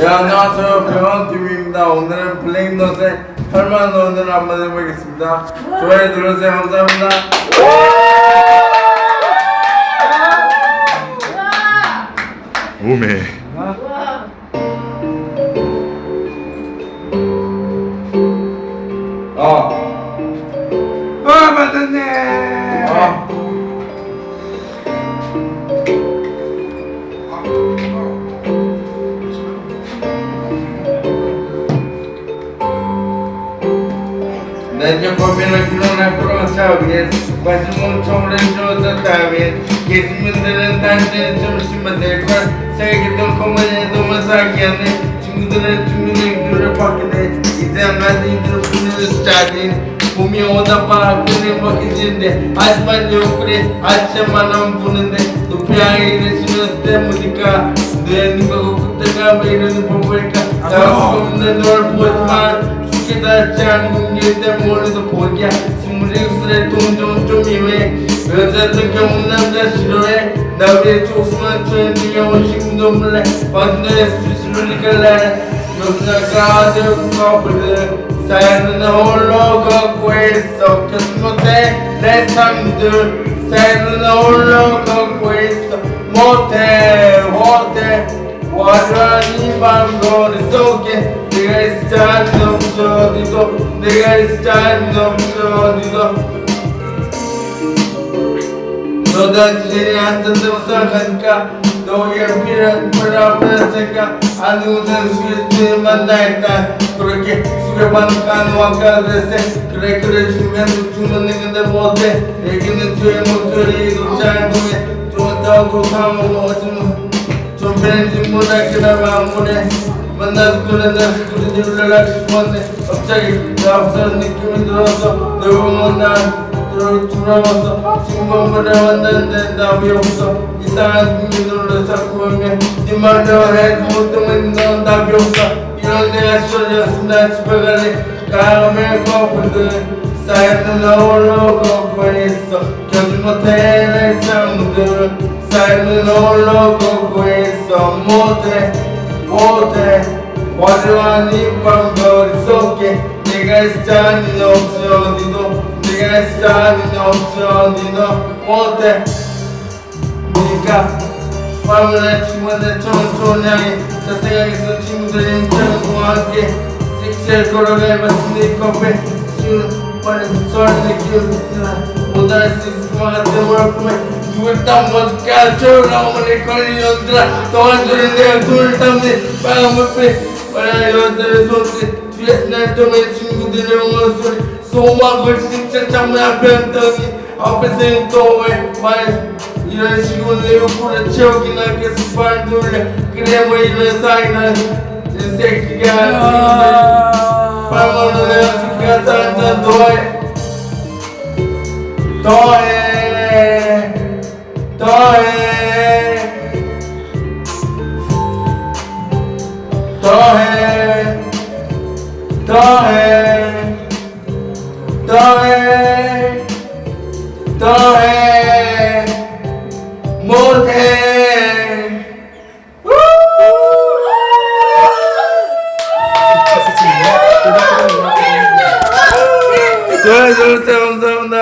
네, 안녕하세요. 병원TV입니다. 오늘은 블랙넛의 8만 원을 한번 해보겠습니다. 좋아요 눌러주세요. 감사합니다. 오메 어. 아 맞았네. يقبل رجل أكرم ساويا واسم صمر جوز تاويا يسم دلن تانجن سمس مدفع سيكت الكمل يدوم ساكياني چمدر چمدر گر پاکنے إذا ما دين ستارين ഭൂമി ഓത പാർക്കിനെ വഹിച്ചിന്റെ ആത്മജോക്കിനെ അച്ഛമനം പുനന്റെ തുപ്പിയായി സുനത്തെ മുതിക്ക ദൈനിക കുത്തക വേരുന്നു പോയിക്ക ദോൾ പോയി 깨닫지 않은 일때 머리도 보기야 스물일곱살에 돈좀 좀 이외 여자들 경우 남자 싫어해. 나 위에 트렌드 영어 친구도 몰래 완전히 수술을 갈래 여자가 되고 커플들 사연은 홀로 걷고 있어 곁 못해. 내 탐들 사연은 홀로 걷고 있어. 못해 못해. 화려한 이 밤 거리 속에 내가 어디도 내가 없어 어디도 너다 지진이 앉아서 생각하니까 너에게 필요한 필요한 생각 안 웃는 수겠지 만나있다 그렇게 수렵하는 간호학과 됐어. 그래 그래 주면 주면 내근데 못해 얘기는 뒤에 목소리도 잘 보게 좋다고 사먹어 좀 벤지 못하기나 마무리 그래 나 그리 연락하고 싶었네 갑자기 나 앞선 느낌이 들어서 너 보면 난 들어 돌아와서 친구보다 만났는데 답이 없어. 이상한 들어 자꾸 하면 네 말대로 해도 못하면 넌 답이 없어. 이런 내가 나 집에 갈래. 다음에 커플들 쌓여는 홀로 걷고 있어. 견디 못해 내 창들. 쌓여는 홀로 걷고 있어. 못해 못해 Wasalani pambar soke Negais chani no psionino Negais chani no psionino Ote Nika Pamela chimada chonchonai Sasega kiso chimdarin changuake Sixer korole basni kope Chul Pane sorne kyul Udasis magate morakme చూడటం మొదలు చూడడం కొన్ని కొన్ని చూడటం diretamente no Dinamo Sou uma gordinha chamada Apresentou, mas Ilaç yolları kuracağım yine kız parduyla Krema ile sayla Desek ki gelsin Parmağını yazık kazandı doy Doy Doy Doy তরে তরে তরে মরতে। তোরে জোরতে অন্ধ অন্ধ